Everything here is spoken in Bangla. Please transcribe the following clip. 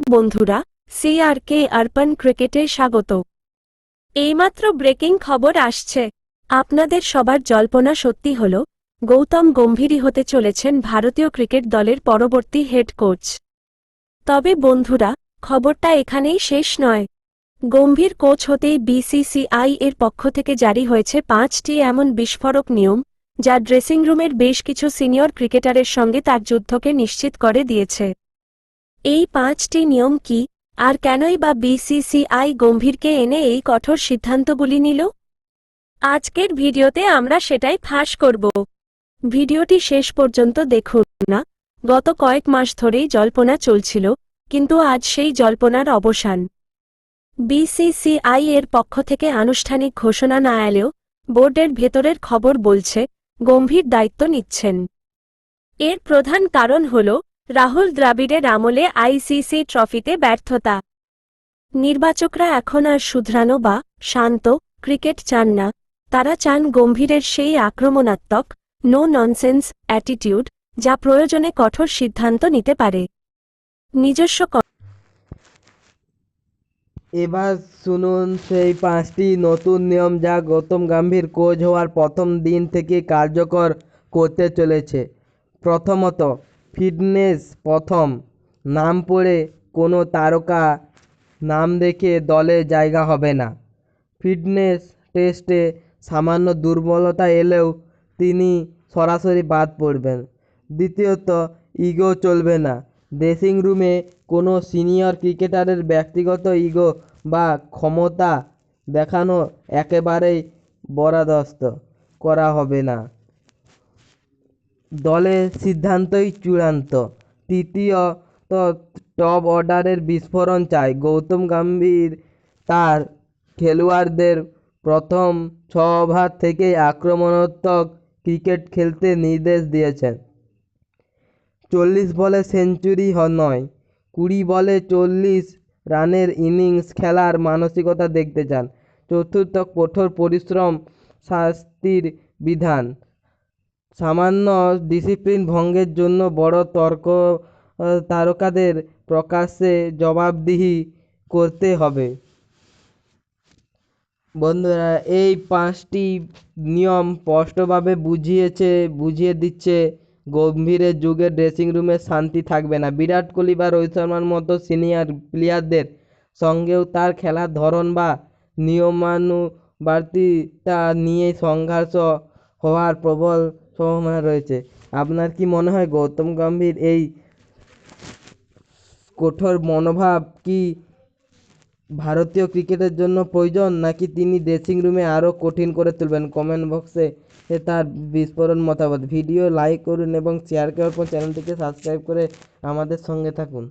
বন্ধুরা সিআরকে আরপান ক্রিকেটে স্বাগত। এইমাত্র ব্রেকিং খবর আসছে। আপনাদের সবার জল্পনা সত্যি হল, গৌতম গম্ভীরই হতে চলেছেন ভারতীয় ক্রিকেট দলের পরবর্তী হেড কোচ। তবে বন্ধুরা, খবরটা এখানেই শেষ নয়। গম্ভীর কোচ হতেই বিসিসিআই এর পক্ষ থেকে জারি হয়েছে পাঁচটি এমন বিস্ফোরক নিয়ম, যা ড্রেসিং রুমের বেশ কিছু সিনিয়র ক্রিকেটারের সঙ্গে তার যুদ্ধকে নিশ্চিত করে দিয়েছে। এই পাঁচটি নিয়ম কি? আর কেনই বা বিসিসিআই গম্ভীরকে এনে এই কঠোর সিদ্ধান্তগুলি নিল? আজকের ভিডিওতে আমরা সেটাই ফাঁস করব। ভিডিওটি শেষ পর্যন্ত দেখুন না? গত কয়েক মাস ধরেই জল্পনা চলছিল, কিন্তু আজ সেই জল্পনার অবসান। বিসিসিআই এর পক্ষ থেকে আনুষ্ঠানিক ঘোষণা না এলেও, বোর্ডের ভেতরের খবর বলছে, গম্ভীর দায়িত্ব নিচ্ছেন। এর প্রধান কারণ হল রাহুল দ্রাবিড়ের আমলে আইসিসি ট্রফিতে ব্যর্থতা। নির্বাচকরা এখন আর শুধরানো বা শান্ত ক্রিকেট চান না। তারা চান গম্ভীরের সেই আক্রমণাত্মক নো ননসেন্স অ্যাটিটিউড যা প্রয়োজনে কঠোর সিদ্ধান্ত নিতে পারে। নিজস্ব এবার শুনুন সেই পাঁচটি নতুন নিয়ম যা গৌতম গম্ভীর কোচ হওয়ার প্রথম দিন থেকে কার্যকর করতে চলেছে। প্রথমত ফিটনেস প্রথম। নাম পড়ে কোনো তারকা নাম দেখে দলে জায়গা হবে না। ফিটনেস টেস্টে সামান্য দুর্বলতা এলেও তিনি সরাসরি বাদ পড়বেন। দ্বিতীয়ত, ইগো চলবে না। ড্রেসিং রুমে কোনো সিনিয়র ক্রিকেটারের ব্যক্তিগত ইগো বা ক্ষমতা দেখানো একেবারেই বরদাস্ত করা হবে না। দলের সিদ্ধান্তই চূড়ান্ত। তৃতীয়ত টপ অর্ডারের বিস্ফোরণ চাই। গৌতম গম্ভীর তার খেলোয়াড়দের প্রথম ছ ওভার থেকেই আক্রমণাত্মক ক্রিকেট খেলতে নির্দেশ দিয়েছেন। চল্লিশ বলে সেঞ্চুরি নয়, কুড়ি বলে চল্লিশ রানের ইনিংস খেলার মানসিকতা দেখতে চান। চতুর্থ কঠোর পরিশ্রম শাস্তির বিধান। সামান্য ডিসিপ্লিন ভঙ্গের জন্য বড় তর্ক তারকাদের প্রকাশ্যে জবাবদিহি করতে হবে। বন্ধুরা, এই পাঁচটি নিয়ম স্পষ্টভাবে বুঝিয়েছে, বুঝিয়ে দিচ্ছে গম্ভীরের যুগে ড্রেসিং রুমে শান্তি থাকবে না। বিরাট কোহলি বা রোহিত শর্মার মতো সিনিয়র প্লেয়ারদের সঙ্গেও তার খেলার ধরন বা নিয়মানুবর্তিতা নিয়ে সংঘর্ষ হওয়ার প্রবল সম্ভাবনা রয়েছে। আপনার কি মনে হয় গৌতম গম্ভীর এই কঠোর মনোভাব কি ভারতীয় ক্রিকেটের জন্য প্রয়োজন, নাকি তিনি ড্রেসিং রুমে আরও কঠিন করে তুলবেন? কমেন্ট বক্সে তার বিস্ফোরণ মতামত। ভিডিও লাইক করুন এবং শেয়ার করার পর চ্যানেলটিকে সাবস্ক্রাইব করে আমাদের সঙ্গে থাকুন।